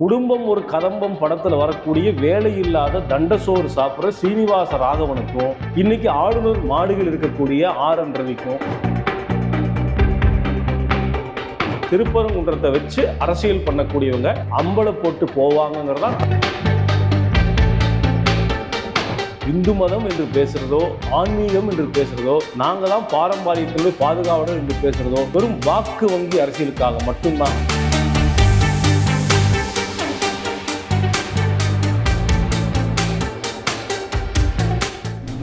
குடும்பம் ஒரு கதம்பம் படத்துல வரக்கூடிய வேலை இல்லாத தண்டசோறு சாப்பிட்ற சீனிவாச ராகவனுக்கும் இன்னைக்கு ஆளுநர் மாடுகள் இருக்கக்கூடிய ஆர் என் ரவிக்கும் திருப்பரங்குன்றத்தை வச்சு அரசியல் பண்ணக்கூடியவங்க அம்பளை போட்டு போவாங்கங்கிறதா? இந்து மதம் என்று பேசுறதோ ஆன்மீகம் என்று பேசுறதோ நாங்க தான் பாரம்பரியத்திலே பாதுகாவலர் என்று பேசுறதோ வெறும் வாக்கு வங்கி அரசியலுக்காக மட்டும்தான்.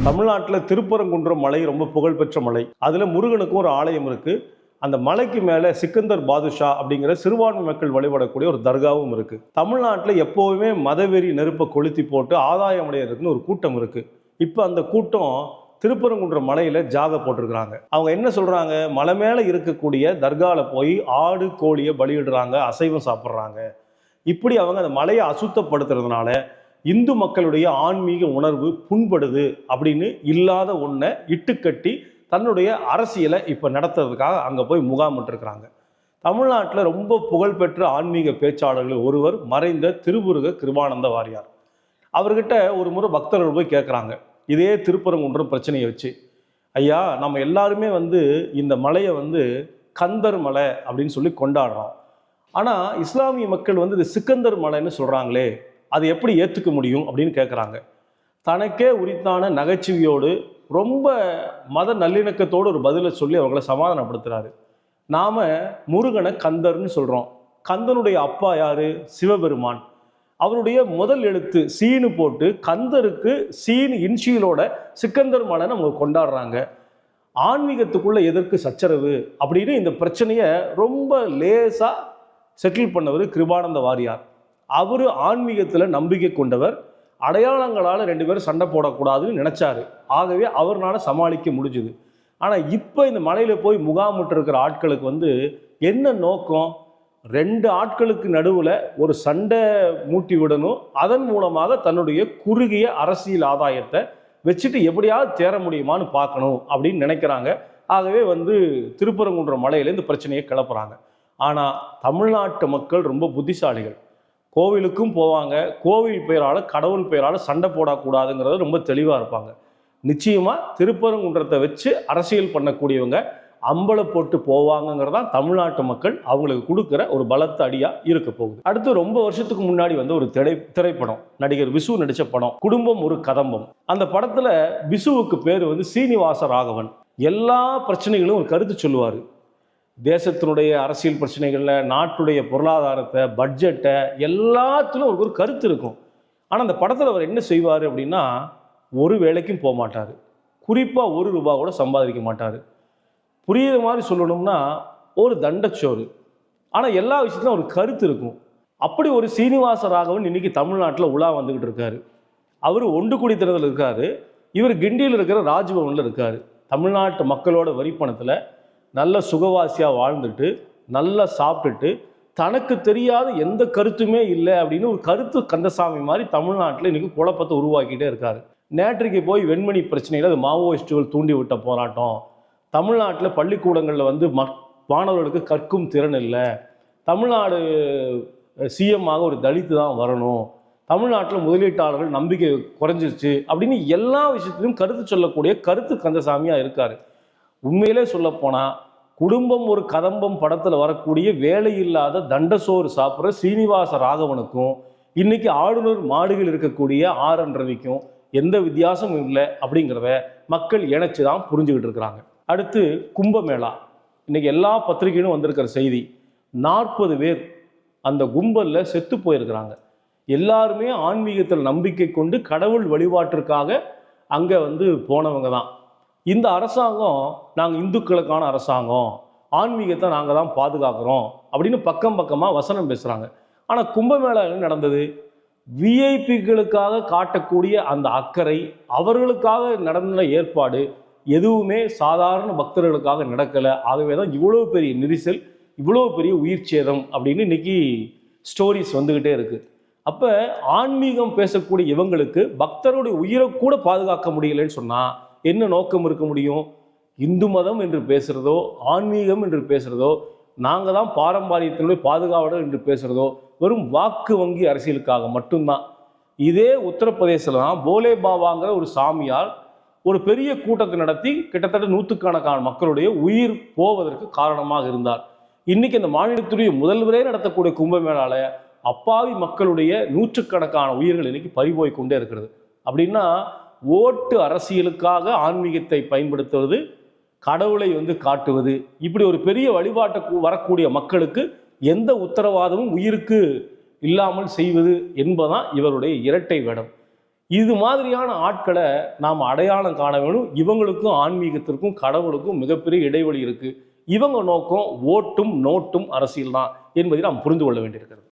தமிழ்நாட்டில் திருப்பரங்குன்றம் மலை ரொம்ப புகழ்பெற்ற மலை. அதில் முருகனுக்கும் ஒரு ஆலயம் இருக்குது அந்த மலைக்கு மேலே சிக்கந்தர் பாதுஷா அப்படிங்கிற சிறுபான்மை மக்கள் வழிபடக்கூடிய ஒரு தர்காவும் இருக்குது தமிழ்நாட்டில் எப்போவுமே மதவெறி நெருப்பை கொளுத்தி போட்டு ஆதாயம் அடையிறதுக்குன்னு ஒரு கூட்டம் இருக்குது இப்போ அந்த கூட்டம் திருப்பரங்குன்றம் மலையில் ஜாக போட்டிருக்கிறாங்க. அவங்க என்ன சொல்கிறாங்க மலை மேலே இருக்கக்கூடிய தர்காவில் போய் ஆடு கோழியை பலியிடுறாங்க அசைவம் சாப்பிட்றாங்க. இப்படி அவங்க அந்த மலையை அசுத்தப்படுத்துறதுனால இந்து மக்களுடைய ஆன்மீக உணர்வு புண்படுது அப்படின்னு இல்லாத ஒன்றை இட்டுக்கட்டி தன்னுடைய அரசியலை இப்போ நடத்துறதுக்காக அங்கே போய் முகாமிட்டிருக்கிறாங்க தமிழ்நாட்டில் ரொம்ப புகழ்பெற்ற ஆன்மீக பேச்சாளர்கள் ஒருவர் மறைந்த திருமுருக கிருபானந்த வாரியார். அவர்கிட்ட ஒரு முறை பக்தர்கள் போய் கேட்குறாங்க இதே திருப்பரங்குன்றம் பிரச்சனையை வச்சு ஐயா நம்ம எல்லாருமே வந்து இந்த மலையை வந்து கந்தர் மலை அப்படின்னு சொல்லி கொண்டாடுறோம். ஆனால் இஸ்லாமிய மக்கள் வந்து இது சிக்கந்தர் மலைன்னு சொல்கிறாங்களே அது எப்படி ஏற்றுக்க முடியும் அப்படின்னு கேட்குறாங்க தனக்கே உரித்தான நகைச்சுவையோடு ரொம்ப மத நல்லிணக்கத்தோடு ஒரு பதிலை சொல்லி அவங்கள சமாதானப்படுத்துகிறாரு நாம் முருகனை கந்தர்னு சொல்கிறோம் கந்தனுடைய அப்பா யார்? சிவபெருமான். அவருடைய முதல் எழுத்து சீனு போட்டு கந்தருக்கு சீனு இன்ஷியலோட சிக்கந்தர் மலனை அவங்க கொண்டாடுறாங்க. ஆன்மீகத்துக்குள்ளே எதற்கு சச்சரவு அப்படின்னு இந்த பிரச்சனையை ரொம்ப லேசாக செட்டில் பண்ணவர் கிருபானந்த வாரியார். அவர் ஆன்மீகத்தில் நம்பிக்கை கொண்டவர். அடையாளங்களால் ரெண்டு பேரும் சண்டை போடக்கூடாதுன்னு நினச்சாரு. ஆகவே அவர்னால சமாளிக்க முடிஞ்சுது. ஆனால் இப்போ இந்த மலையில் போய் முகாமிட்டு இருக்கிற ஆட்களுக்கு வந்து என்ன நோக்கம்? ரெண்டு ஆட்களுக்கு நடுவில் ஒரு சண்டை மூட்டி விடணும். அதன் மூலமாக தன்னுடைய குறுகிய அரசியல் ஆதாயத்தை வச்சுட்டு எப்படியாவது தேர முடியுமான்னு பார்க்கணும் அப்படின்னு நினைக்கிறாங்க. ஆகவே வந்து திருப்பரங்குன்ற மலையில இந்த பிரச்சனையை கிளப்புறாங்க. ஆனால் தமிழ்நாட்டு மக்கள் ரொம்ப புத்திசாலிகள். கோவிலுக்கும் போவாங்க. கோவில் பெயரால் கடவுள் பெயரால் சண்டை போடக்கூடாதுங்கிறது ரொம்ப தெளிவாக இருப்பாங்க. நிச்சயமாக திருப்பரங்குன்றத்தை வச்சு அரசியல் பண்ணக்கூடியவங்க அம்பலை போட்டு போவாங்கங்கிறது தான் தமிழ்நாட்டு மக்கள் அவங்களுக்கு கொடுக்குற ஒரு பலத்த அடியாக இருக்க போகுது. அடுத்து ரொம்ப வருஷத்துக்கு முன்னாடி வந்து ஒரு திரை திரைப்படம். நடிகர் விசு நடித்த படம் குடும்பம் ஒரு கதம்பம். அந்த படத்தில் விசுவுக்கு பேர் வந்து சீனிவாச ராகவன். எல்லா பிரச்சனைகளும் ஒரு கருத்து சொல்லுவார். தேசத்தினுடைய அரசியல் பிரச்சனைகளில் நாட்டுடைய பொருளாதாரத்தை பட்ஜெட்டை எல்லாத்துலையும் அவருக்கு ஒரு கருத்து இருக்கும். ஆனால் அந்த படத்தில் அவர் என்ன செய்வார் அப்படின்னா ஒரு வேலைக்கும் போக மாட்டார். குறிப்பாக ஒரு ரூபா கூட சம்பாதிக்க மாட்டார். புரியுற மாதிரி சொல்லணும்னா ஒரு தண்டச்சோறு. ஆனால் எல்லா விஷயத்துலையும் ஒரு கருத்து இருக்கும். அப்படி ஒரு சீனிவாச ராகவன் இன்னைக்கு தமிழ்நாட்டில் உலா வந்துக்கிட்டு இருக்காரு. அவர் ஒன்று குடித்தனத்தில் இருக்கார். இவர் கிண்டியில் இருக்கிற ராஜ்பவனில் இருக்கார். தமிழ்நாட்டு மக்களோட வரிப்பணத்தில் நல்ல சுகவாசியாக வாழ்ந்துட்டு நல்லா சாப்பிட்டுட்டு தனக்கு தெரியாத எந்த கருத்துமே இல்லை அப்படின்னு ஒரு கருத்து கந்தசாமி மாதிரி தமிழ்நாட்டில் இன்றைக்கி குழப்பத்தை உருவாக்கிட்டே இருக்கார். நேற்றைக்கு போய் வெண்மணி பிரச்சனையில் அது மாவோயிஸ்டுகள் தூண்டி விட்ட போராட்டம். தமிழ்நாட்டில் பள்ளிக்கூடங்களில் வந்து மக் மாணவர்களுக்கு கற்கும் திறன் இல்லை. தமிழ்நாடு சிஎம் ஆக ஒரு தலித்து தான் வரணும். தமிழ்நாட்டில் முதலீட்டாளர்கள் நம்பிக்கை குறைஞ்சிருச்சு அப்படின்னு எல்லா விஷயத்திலும் கருத்து சொல்லக்கூடிய கருத்து கந்தசாமியாக இருக்கார். உண்மையிலே சொல்லப்போனால் குடும்பம் ஒரு கதம்பம் படத்தில் வரக்கூடிய வேலை இல்லாத தண்டசோறு சாப்பிட்ற சீனிவாச ராகவனுக்கும் இன்னைக்கு ஆளுநர் மாடுகள் இருக்கக்கூடிய ஆர் என் ரவிக்கும் எந்த வித்தியாசமும் இல்லை அப்படிங்கிறத மக்கள் இணைச்சு தான் புரிஞ்சுக்கிட்டு இருக்கிறாங்க. அடுத்து கும்பமேளா. இன்னைக்கு எல்லா பத்திரிகையிலும் வந்திருக்கிற செய்தி நாற்பது பேர் அந்த கும்பலில் செத்து போயிருக்கிறாங்க. எல்லாருமே ஆன்மீகத்தில் நம்பிக்கை கொண்டு கடவுள் வழிபாட்டிற்காக அங்கே வந்து போனவங்க தான். இந்த அரசாங்கம் நாங்கள் இந்துக்களுக்கான அரசாங்கம். ஆன்மீகத்தை நாங்கள் தான் பாதுகாக்கிறோம். அப்படின்னு பக்கம் பக்கமாக வசனம் பேசுகிறாங்க ஆனால் கும்பமேளா என்ன நடந்தது? விஐபிகளுக்காக காட்டக்கூடிய அந்த அக்கறை அவர்களுக்காக நடந்த ஏற்பாடு எதுவுமே சாதாரண பக்தர்களுக்காக நடக்கலை. ஆகவே தான் இவ்வளோ பெரிய நெரிசல் இவ்வளோ பெரிய உயிர் சேதம் அப்படின்னு இன்னைக்கு ஸ்டோரிஸ் வந்துக்கிட்டே இருக்குது அப்போ ஆன்மீகம் பேசக்கூடிய இவங்களுக்கு பக்தருடைய உயிரை கூட பாதுகாக்க முடியலன்னு சொன்னால் என்ன நோக்கம் இருக்க முடியும்? இந்து மதம் என்று பேசுகிறதோ ஆன்மீகம் என்று பேசுகிறதோ நாங்கள் தான் பாரம்பரியத்தினுடைய பாதுகாவலர் என்று பேசுகிறதோ வெறும் வாக்கு வங்கி அரசியலுக்காக மட்டும்தான். இதே உத்தரப்பிரதேசத்தில் தான் போலே பாபாங்கிற ஒரு சாமியார் ஒரு பெரிய கூட்டத்தை நடத்தி கிட்டத்தட்ட நூற்றுக்கணக்கான மக்களுடைய உயிர் போவதற்கு காரணமாக இருந்தார். இன்னைக்கு அந்த மாநிலத்துடைய முதல்வரே நடத்தக்கூடிய கும்பமேளால அப்பாவி மக்களுடைய நூற்றுக்கணக்கான உயிர்கள் இன்னைக்கு பறிபோய் கொண்டே இருக்கிறது. அப்படின்னா ஓட்டு அரசியலுக்காக ஆன்மீகத்தை பயன்படுத்துவது கடவுளை வந்து காட்டுவது இப்படி ஒரு பெரிய வழிபாட்டை வரக்கூடிய மக்களுக்கு எந்த உத்தரவாதமும் உயிருக்கு இல்லாமல் செய்வது என்பதான் இவருடைய இரட்டை வேடம். இது மாதிரியான ஆட்களை நாம் அடையாளம் காண வேணும். இவங்களுக்கும் ஆன்மீகத்திற்கும் கடவுளுக்கும் மிகப்பெரிய இடைவெளி இருக்குது இவங்க நோக்கம் ஓட்டும் நோட்டும் அரசியல் தான் என்பதை நாம் புரிந்து கொள்ள வேண்டியிருக்கிறது.